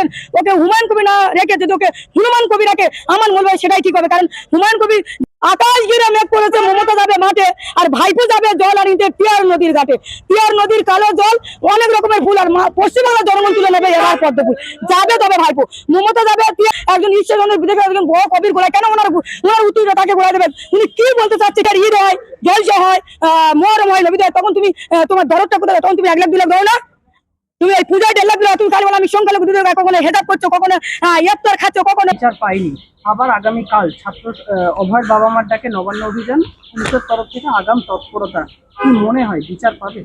বলেছিলেন, ওকে হুমায়ুন কবি না রেখে যদি ওকে হনুমান কবি রাখে, আমার মনে হয় সেটাই ঠিক হবে। কারণ হুমায়ুন কবি আকাশ ঘিরে মেঘ করেছে, মমতা যাবে মাঠে, আর ভাইপো যাবে জল আনিতে পিয়ার নদীর ঘাটে। পিয়ার নদীর কালো জল অনেক রকমের ফুল, আর পশ্চিমবাংলার জনগণ তুলে নেবে এবার পদ্ম ফুল যাবে তবে ভাইপো। মমতা যাবে একজন ঈশ্বরচন্দ্র বিদেশে একজন বড় কবির গোলায়, কেন ওনার ওনার উত্তর তাকে গোড়ায় দেবেন? উনি কি বলতে চাচ্ছে? এটার ঈদ হয়, জলসা হয়, আহ, মহরম হয় নবী তখন তুমি তোমার দরদটা কোথায়? তখন তুমি এক লাখ, দু লাখ না। তুমি এই পূজায় দেড় লাখ দিলে তুমি কাল বলে আমি সংখ্যালঘু দিদি কখনো হেদাপ করছ কখনো আহ, ইফতার খাচ্ছ কখনো? বিচার পাইনি। আবার আগামীকাল ছাত্র অভয় বাবা মার ডাকে নবান্ন অভিযান পুলিশের তরফ থেকে আগাম তৎপরতা। কি মনে হয় বিচার পাবে?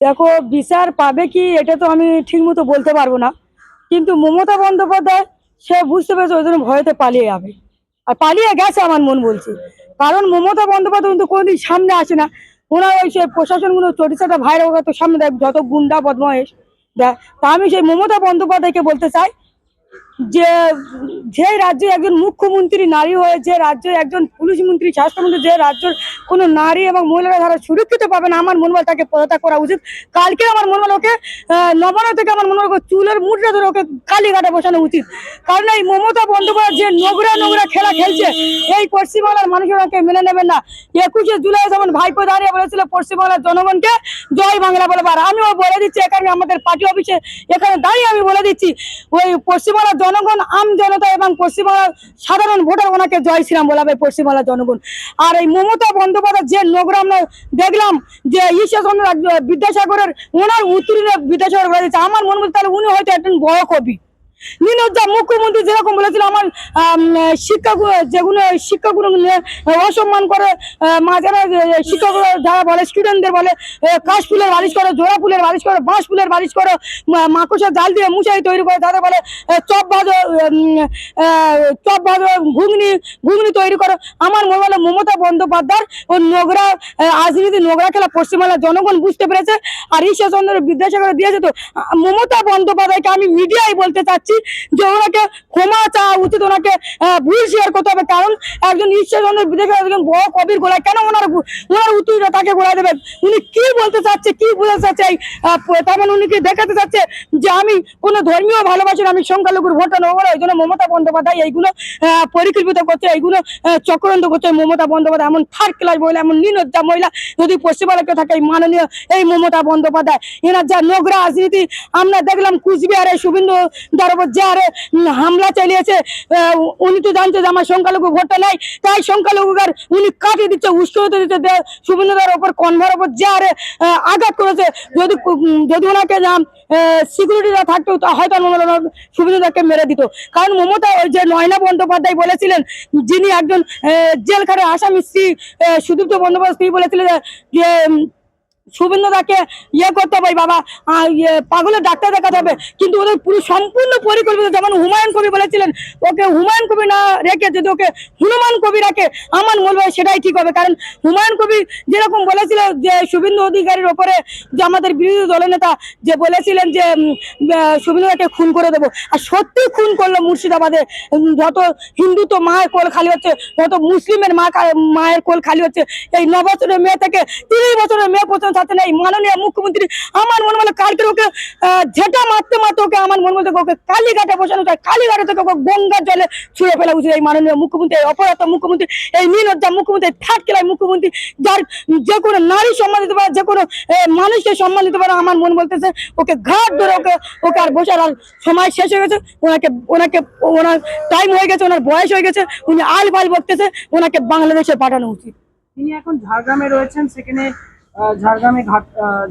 দেখো বিচার পাবে কি এটা তো আমি ঠিক মতো বলতে পারব না। কিন্তু মমতা বন্দ্যোপাধ্যায় সে বুঝতে পেরেছে ওই জন্য ভয়েতে পালিয়ে যাবে। আর পালিয়ে গেছে আমার মন বলছে। কারণ মমতা বন্দ্যোপাধ্যায় কিন্তু কোনোদিন সামনে আসে না। ওনার ওই সেই প্রশাসনগুলো চরিত্রটা ভাইরা ওকে তো সামনে দেয় যত গুন্ডা বদমায়েশ দেয় তা আমি সেই মমতা বন্দ্যোপাধ্যায়কে বলতে চাই যে যে রাজ্যে একজন মুখ্যমন্ত্রী নারী হয়ে, যে রাজ্যে একজন পুলিশ মন্ত্রী, স্বাস্থ্যমন্ত্রী, যে রাজ্যের কোনো নারী এবং মহিলারা তারা সুরক্ষিত পাবে না, আমার মনে হয় তাকে পদত্যাগ করা উচিত। কালকে আমার মনে হয় ওকে নবান্ন থেকে আমার মনে হয় চুলের মুঠটা ধরে ওকে কালীঘাটে বসানো উচিত। কারণ এই মমতা বন্দ্যোপাধ্যায় যে নোংরা নোংরা খেলা খেলছে, এই পশ্চিমবাংলার মানুষেরা ওকে মেনে নেবেন না। একুশে জুলাই যেমন ভাইপো দাঁড়িয়ে বলেছিল পশ্চিমবাংলার জনগণকে, জয় বাংলা বলে বার আমিও বলে দিচ্ছি এখানে আমাদের পার্টি অফিসে, এখানে দাঁড়িয়ে আমি বলে দিচ্ছি, ওই পশ্চিমবাংলার জনগণ, আম জনতা এবং পশ্চিমবাংলার সাধারণ ভোটার ওনাকে জয় শ্রীরাম বলাবে পশ্চিমবাংলার জনগণ। আর এই মমতা বন্দ্যোপাধ্যায় যে নোগ্রাম দেখলাম যে ঈশ্বরচন্দ্র বিদ্যাসাগরের, ওনার উত্তীর্ণ বিদ্যাসাগর আমার মনে হচ্ছে তাহলে উনি হয়তো একজন বড় কবি। নিরজ্জা মুখ্যমন্ত্রী যেরকম বলেছিল, আমার শিক্ষা যেগুলো অসম্মান করে শিক্ষক যারা বলে স্টুডেন্টদের বলে কাশ ফুলের বালিশ করো, জোড়া ফুলের বালিশ করো, বাঁশ ফুলের বালিশ করো, মা- জাল দিয়ে তৈরি করে তাদের বলে চপ ভাজো চপ ভাজো ঘুগনি ঘুগনি তৈরি করো। আমার মনে হলো মমতা বন্দ্যোপাধ্যায় ও নোংরা রাজনীতি নোংরা খেলা পশ্চিমবাংলার জনগণ বুঝতে পেরেছে, আর ঈশ্বরচন্দ্র বিদ্যাসাগর দিয়েছে তো মমতা বন্দ্যোপাধ্যায়কে আমি মিডিয়ায় বলতে চাচ্ছি। যে ওনাকে ক্ষমা চাওয়া উচিত ওনাকে ভুল শেয়ার করতে হবে। কারণ একজন ঈশ্বরচন্দ্র বিদ্যাসাগর একজন বড় কবির গোলায় কেন ওনার ওনার উত্তরটা তাকে গোড়ায় দেবেন? উনি কি বলতে চাচ্ছে কি বোঝাতে চাচ্ছে এই, তার মানে উনি কি দেখাতে চাচ্ছে যে আমি কোনো ধর্মীয় ভালোবাসি আমি সংখ্যালঘুর ভোটটা নেব ওই জন্য মমতা বন্দ্যোপাধ্যায় এইগুলো পরিকল্পিত করছে এইগুলো চক্রান্ত করছে। মমতা বন্দ্যোপাধ্যায় এমন থার্ড ক্লাস মহিলা এমন নির্লজ্জা মহিলা যদি পশ্চিমবঙ্গে থাকে এই মাননীয় এই মমতা বন্দ্যোপাধ্যায়। এনার যা নোংরা রাজনীতি আমরা দেখলাম কুচবিহারে শুভেন্দু দার উপর যে উম, হামলা চালিয়েছে উনি তো জানছে যে আমার সংখ্যালঘু ভোটটা নাই তাই সংখ্যালঘুকার উনি কাটিয়ে দিচ্ছে উস্কতে দিচ্ছে দে- শুভেন্দু উপর কনভার উপর যে আহ, আঘাত করেছে যদি যদি ওনাকে সিকিউরিটিরা থাকতো হয়তো শুভেন্দু মেরে দিত। কারণ মমতা ওই যে নয়না বন্দ্যোপাধ্যায় বলেছিলেন যিনি একজন জেলখানে আসামি স্ত্রী সুদীপ্ত বন্দ্যোপাধ্যায় স্ত্রী বলেছিলেন যে- যে উম, শুভেন্দু দাকে ইয়ে করতে হবে বাবা ইয়ে, পাগলের ডাক্তার দেখাতে হবে। কিন্তু ওদের পুরো সম্পূর্ণ পরিকল্পিত যেমন হুমায়ুন কবি বলেছিলেন ওকে হুমায়ুন কবি না রেখে যদি ওকে হনুমান কবি রাখে আমার মনে হয় সেটাই ঠিক হবে। কারণ হুমায়ুন কবি যেরকম বলেছিল যে শুভেন্দু অধিকারীর ওপরে যে আমাদের বিরোধী দলনেতা যে বলেছিলেন যে উম, আহ, শুভেন্দু দাকে খুন করে দেবো। আর সত্যি খুন করল মুর্শিদাবাদে যত হিন্দু তো মায়ের কোল খালি হচ্ছে তত মুসলিমের মা মায়ের কোল খালি হচ্ছে। এই ন বছরের মেয়ে থেকে তিরিশ বছরের মেয়ে পর্যন্ত ছাড়ছে না এই মাননীয় মুখ্যমন্ত্রী আমার মনে হলো কালকে ওকে ঝেঁটা মারতে মারতে ওকে, আমার মনে হলো ওকে কালীঘাটে বসানো যায়, কালীঘাটে থেকে ওকে গঙ্গার জলে ছুঁড়ে ফেলা উচিত এই মাননীয় মুখ্যমন্ত্রী, এই অপরাধ মুখ্যমন্ত্রী, এই নির্লজ্জা মুখ্যমন্ত্রী থার্ড ক্লাস মুখ্যমন্ত্রী, যার যে কোনো নারী সম্মান দিতে পারে, যে কোনো মানুষকে সম্মান দিতে পারে, আমার মন বলতেছে ওকে ঘাট ধরে ওকে ওকে আর বসার আর সময় শেষ হয়ে গেছে, ওনাকে ওনাকে, ওনার টাইম হয়ে গেছে, ওনার বয়স হয়ে গেছে, উনি আল বাল বকতেছে, ওনাকে বাংলাদেশে পাঠানো উচিত। তিনি এখন ঝাড়গ্রামে রয়েছেন, সেখানে ঝাড়গ্রামে ঘাট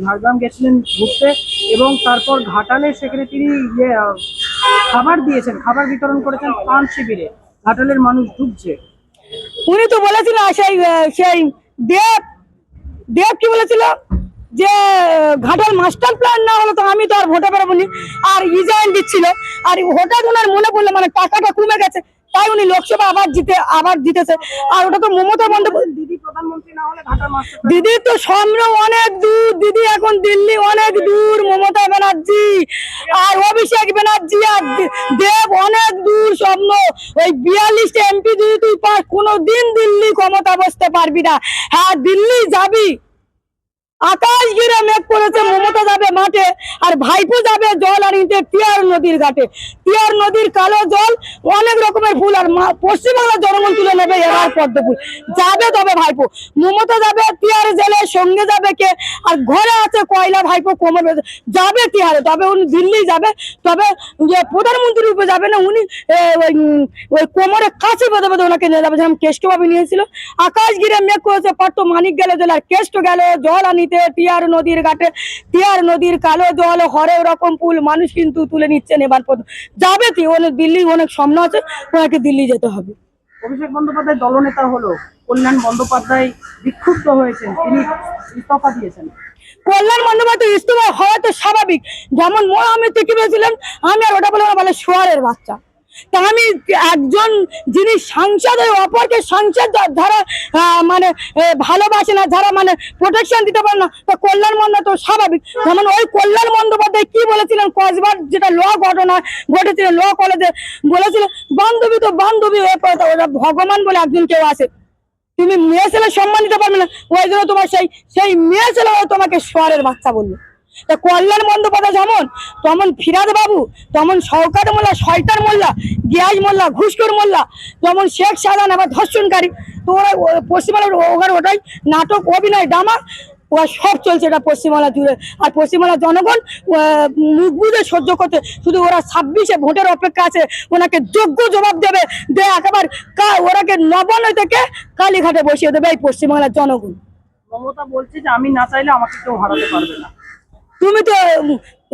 ঝাড়গ্রাম গেছিলেন ঘুরতে এবং তারপর ঘাটালে সেখানে তিনি ইয়ে খাবার দিয়েছেন, খাবার বিতরণ করেছেন পান শিবিরে। ঘাটালের মানুষ ঢুকছে উনি তো বলেছিল সেই সেই দেব দেব কি বলেছিল? যে ঘাটাল মাস্টার প্ল্যান না হলে তো আমি তো আর ভোটে বেরোবো নি। আর ইজাইন দিচ্ছিল। আর হঠাৎ ওনার মনে পড়ল মানে টাকাটা কমে গেছে। তাই উনি লোকসভা আবার জিতে আবার জিতেছে। আর ওটা তো মমতা বন্দ্যোপাধ্যায় দিদি প্রধানমন্ত্রী না হলে দিদি তো সামনে অনেক দূর দিদি এখন দিল্লি অনেক দূর মমতা ব্যানার্জি আর অভিষেক ব্যানার্জি আর দেব অনেক দূর স্বপ্ন। ওই বিয়াল্লিশ এমপি যদি তুই পাস কোনো দিন দিল্লি ক্ষমতা বসতে পারবি না। হ্যাঁ দিল্লি যাবি। আকাশ ঘিরে মেঘ করেছে, মমতা যাবে মাঠে, আর ভাইপো যাবে জল আনিতে টিয়ার নদীর ঘাটে। টিয়ার নদীর কালো জল, অনেক রকমের ফুল, আর পশ্চিমবাংলার জনগণ তুলে নেবে এবার পদ্ম ফুল যাবে তবে ভাইপো মমতা যাবে টিয়ার জেলে, সঙ্গে যাবে কে? আর ঘরে আছে কয়লা ভাইপো কোমর। যাবে টিয়ারে, তবে উনি দিল্লি যাবে, তবে প্রধানমন্ত্রী রূপে যাবে না, উনি ওই ওই কোমরে কাছে বেঁধে বেঁধে ওনাকে নিয়ে যাবে, যেমন কেষ্টভাবে নিয়েছিল। আকাশ ঘিরে মেঘ করেছে পাট্ট মানিক গেলে জল আর কেষ্ট গেলে, জল আনিতে টিয়ার নদীর ঘাটে টিয়ার নদীর কালো জল হরেক রকম ফুল মানুষ কিন্তু তুলে নিচ্ছেন এবার যাবে কি? অনেক দিল্লি অনেক স্বপ্ন আছে ওনাকে দিল্লি যেতে হবে। অভিষেক বন্দ্যোপাধ্যায় দলনেতা হলো কল্যাণ বন্দ্যোপাধ্যায় বিক্ষুব্ধ হয়েছেন তিনি ইস্তফা দিয়েছেন। কল্যাণ বন্দ্যোপাধ্যায় ইস্তফা হওয়া তো স্বাভাবিক। যেমন আমি থেকে পেয়েছিলেন আমি আর ওটা বলে বলে শোয়ারের বাচ্চা। তা আমি একজন যিনি সাংসদ অপরকে যারা আহ, মানে ভালোবাসে না যারা মানে প্রোটেকশন দিতে পারে না তা কল্যাণ তো স্বাভাবিক। যেমন ওই কল্যাণ বন্দ্যোপাধ্যায় কি বলেছিলেন কসবার যেটা ল ঘটনা ঘটেছিল ল কলেজে বলেছিল বান্ধবী তো বান্ধবী হয়ে পড়ে ওরা ভগবান বলে একজন কেউ আছে। তুমি মেয়ে ছেলে সম্মান দিতে পারবে না ওই জন্য তোমার সেই সেই মেয়ে ছেলে তোমাকে সোয়ারের বাচ্চা বলল তা কল্যাণ বন্দ্যোপাধ্যায় যেমন, তেমন ফিরাদ বাবু, তেমন শওকাত মোল্লা, শয়তান মোল্লা গিয়াজ মোল্লা, ঘুষখোর মোল্লা যেমন শেখ শাহজাহান, আবার ধর্ষণকারী। তো ওরা পশ্চিমবাংলার ওখানে ওটাই নাটক, অভিনয়, ড্রামা, ওরা সব চলছে এটা পশ্চিমবাংলা জুড়ে আর পশ্চিমবাংলার জনগণ মুখ বুঝে সহ্য করতে, শুধু ওরা ছাব্বিশে ভোটের অপেক্ষা আছে, ওনাকে যোগ্য জবাব দেবে, দে একেবারে ওরাকে নবান্ন থেকে কালীঘাটে বসিয়ে দেবে এই পশ্চিমবাংলার জনগণ। মমতা বলছে যে, আমি না চাইলে আমাকে কেউ হারাতে পারবে না। তুমি তো,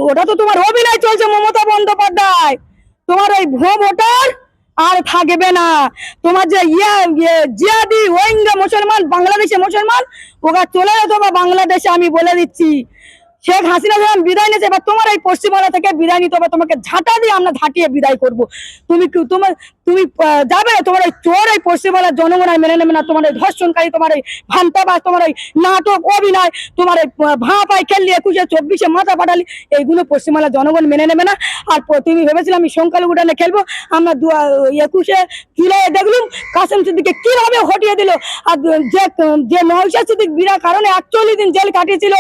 ওটা তো তোমার অভিনয় চলছে মমতা বন্দ্যোপাধ্যায়। তোমার ওই ভো ভোটার আর থাকবে না। তোমার যে ইয়ে জিয়াদি, রোহিঙ্গা মুসলমান, বাংলাদেশে মুসলমান, ওরা চলে যেত বাংলাদেশে আমি বলে দিচ্ছি। শেখ হাসিনা যখন বিদায় নিয়েছে, এবার তোমার এই পশ্চিমবাংলা থেকে বিদায় নিতে হবে, তোমাকে ঝাঁটা দিয়ে আমরা ঝাঁটিয়ে বিদায় করব। তুমি তোমার তুমি যাবে তোমার এই চোর এই পশ্চিমবাংলার জনগণ মেনে নেবে না। তোমার এই ধর্ষণকারী, তোমার এই ভান্তাবাজ তোমার এই নাটক, অভিনয়, তোমার এই ভাঁ পাই খেললি একুশে, চব্বিশে মাথা পাঠালি এইগুলো পশ্চিমবাংলার জনগণ মেনে নেবে না। আর তুমি ভেবেছিলাম আমি সংখ্যালঘু টানে খেলব? আমরা দু একুশে জুলাই দেখলুম কাসেম সিদ্দিকে কীভাবে হটিয়ে দিল। আর যে যে নৌশা সিদ্দিক বিনা কারণে একচল্লিশ দিন জেল কাটিয়েছিল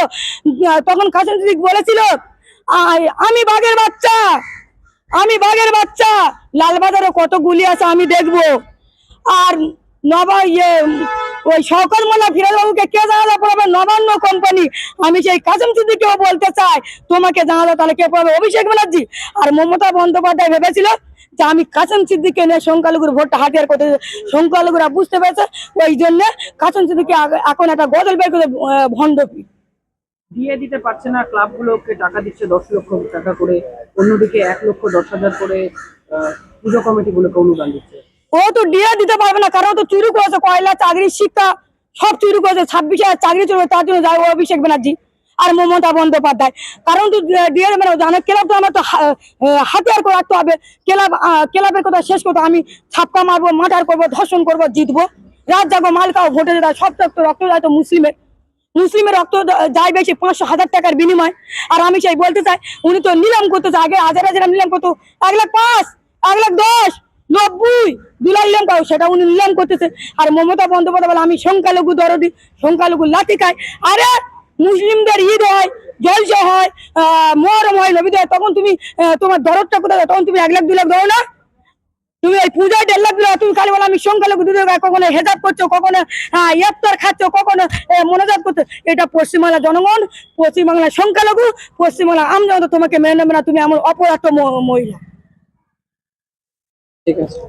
তখন কাসেম সিদ্দিক বলেছিল আমি বাঘের বাচ্চা আমি বাঘের বাচ্চা। লালবাজারে কত গুলি আছে আমি দেখব। আর নবা ইয়ে ওই শওকত মোল্লা ফিরাজ বাবুকে কে জানালা পড়াবে? নবান্ন কোম্পানি আমি সেই কাসেম সিদ্দিকেও বলতে চাই তোমাকে জানালা তাহলে কে পড়াবে? অভিষেক ব্যানার্জি আর মমতা বন্দ্যোপাধ্যায় ভেবেছিল যে আমি কাসেম সিদ্দিককে নিয়ে সংখ্যালঘুর ভোটটা হাতিয়ার করতে সংখ্যালঘুরা বুঝতে পেরেছে। ওই জন্য কাসেম সিদ্দিককে এখন একটা গজল বের করে আহ, ভণ্ডপি দিয়ে দিতে পারছে না। ক্লাবগুলোকে টাকা দিচ্ছে দশ লক্ষ টাকা করে, অন্যদিকে এক লক্ষ দশ হাজার করে পুজো কমিটিগুলোকে অনুদান দিচ্ছে। ও তো ডিএ দিতে পারবে না, কারণ তো চুরি করেছে, কয়লা, চাকরির শিক্ষা, সব চুরি করেছে, ছাব্বিশে চাকরি চলবে, তার জন্য যাবে অভিষেক ব্যানার্জি আর মমতা বন্দ্যোপাধ্যায়। কারণ তো ডিএ মানে জানে, ক্লাব তো আমার তো হাতিয়ার করে রাখতে হবে। ক্লাব ক্লাবের কথা শেষ করতে আমি ছাপকা মারবো, মার্ডার করব, ধর্ষণ করব, জিতবো। রাত জাগো, মাল খাও, ভোটে যেটা সব তো, রক্ত যায় তো মুসলিমের। মুসলিমের রক্ত যায় বেশি পাঁচশো হাজার টাকার বিনিময়। আর আমি সেই বলতে চাই, উনি তো নিলাম করতে চায়, আগে হাজার হাজার নিলাম করতো এক লাখ পাঁচ, এক লাখ দশ, নব্বই দু লাখ নিলাম কাউ সেটা উনি নিলাম করতেছে। আর মমতা বন্দ্যোপাধ্যায় বলে আমি সংখ্যালঘু দরদি, সংখ্যালঘু লাঠি খাই। আরে, মুসলিমদের ঈদ হয়, জলসা হয় মহরম হয়, নবী তখন তুমি তোমার দরদটা কোথায়? তখন তুমি এক লাখ দু লাখ দাও না। তুমি ওই পূজায় দেড় লাখ দিলে তুমি খালি বলো আমি সংখ্যালঘু দুধ কখনো হেজাব করছ কখনো আহ, ইফতার খাচ্ছ কখনো মনোজাত করছ এটা পশ্চিমবাংলা জনগণ পশ্চিমবাংলার সংখ্যালঘু পশ্চিমবাংলা আমজনতা তোমাকে মেনে নেবে না তুমি আমার অপরাধ মহিলা। ঠিক আছে।